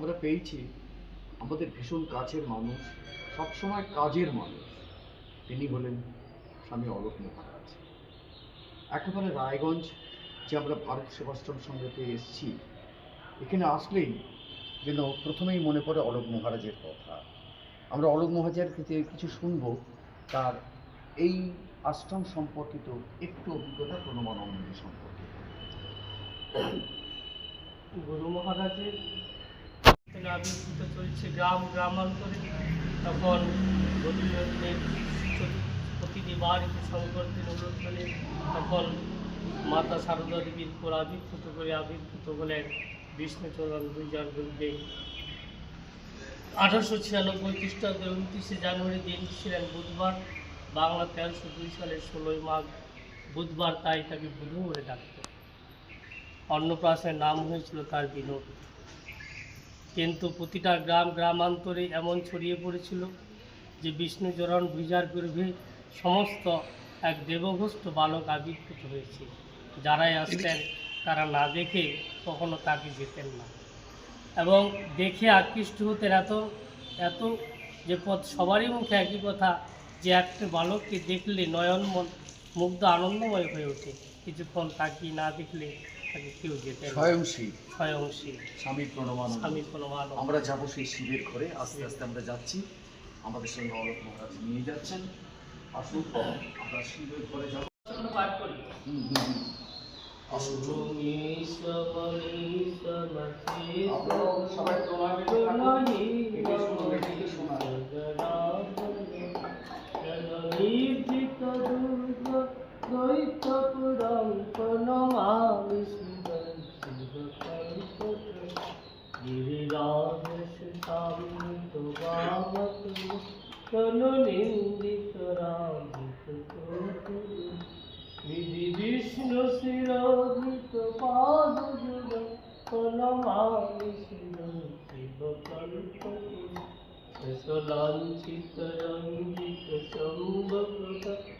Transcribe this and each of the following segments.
আমরা পেয়েছি। আমাদের ভীষণ কাছের মানুষ, সবসময় কাজের মানুষ। তিনি হলেন স্বামী অলোক মহারাজ একেবারে রায়গঞ্জ যে আমরা ভারত সেবাশ্রম সঙ্গেতে এসেছি, এখানে আসলেই যেন প্রথমেই মনে পড়ে অলোক মহারাজের কথা। আমরা অলোক মহারাজের কাছে, কিছু শুনব। তার এই আশ্রম সম্পর্কিত একটু অভিজ্ঞতা প্রণমানন্দ সম্পর্কে। গুরু মহারাজের থেকে আবির্ভূত চলছে গ্রাম গ্রামান্তরে তখন সংকল্পের অনুষ্ঠানে তখন মাতা সারদা দেবীর আবির্ভূত করে আবির্ভূত হলেন বিষ্ণুচরণ আঠারোশো ছিয়ানব্বই খ্রিস্টাব্দে উনত্রিশে জানুয়ারি দিন ছিলেন বুধবার, বাংলা তেরোশো দুই সালের ষোলোই মাঘ। বুধবার তাই তাকে বুধু বলে ডাকত। নাম হয়েছিল তার বিনোদ। কিন্তু প্রতিটা গ্রাম গ্রামান্তরে এমন ছড়িয়ে পড়েছিল যে বিষ্ণুচরণ বিজার গর্ভে সমস্ত এক দেবভস্ত বালক আবির্ভূত হয়েছে। যারাই আসতেন, তারা না দেখে কখনো তাকে যেতেন না। এবং দেখে আকৃষ্ট হতেন এত এত যে পথ সবারই মুখে একই কথা যে একটা বালককে দেখলে নয়ন মুগ্ধ আনন্দময় হয়ে ওঠে। কিছুক্ষণ তাকিয়ে না দেখলে কেউ যেতে না। স্বয়ং শিব স্বয়ং শিব স্বামী প্রণমানন্দ আমি কোনো আমরা যাব সেই শিবের ঘরে আস্তে আস্তে আমরা যাচ্ছি আমাদের সঙ্গে অলোক মহারাজ নিয়ে যাচ্ছেন আসুন আমরা শিবের ঘরে যাব পাঠ করি হুম, হুম, চলুন। আপনারাও সবাই প্রণামে থাকুন। এটি শুনুন, এটি শুনুন। নিন্দিত রামিত বিধি বিষ্ণু শিরোধিত পাদ যুগ প্রণমামি শিব সম্ভব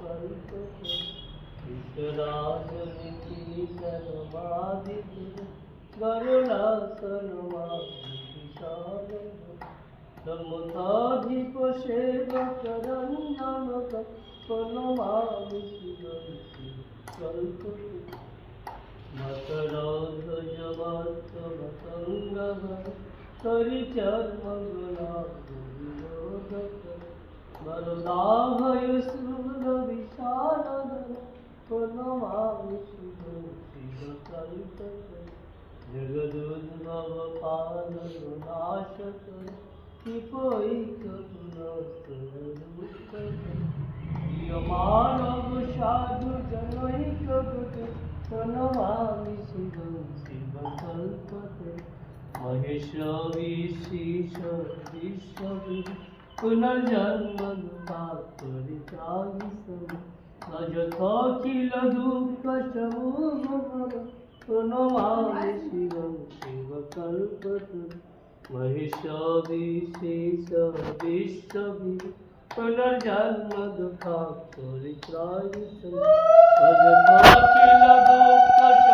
বিমন্ডিত ভারত কোন গরুণাসন সমতাধিপ সেবক রঞ্জন কোন কল্প মকরধ্বজ মত মতঙ্গ বরদাভয় সুর বিশাল প্রণমামি শুভ শিব কল্প জগদুদ্ভব পালন নাশ কৃপৈক মানব সাধু জনৈক প্রণমামি শিব শিব কল্পতে মহেশ বিশেষ ರಜತಕಿಲ ದುಃಖ ಪ್ರಣಮಾಮಿ ಶಿವಂ ಶಿವ ಕಲ್ಪತ ಮಹಿಷಾಭಿಶೇಷ ವಿಶ್ವವಿ ಪುನರ್ಜನ್ಮ ದುಃಖ ಚರಿತ್ರಾಯ ರಜತಕಿಲ ದುಃಖ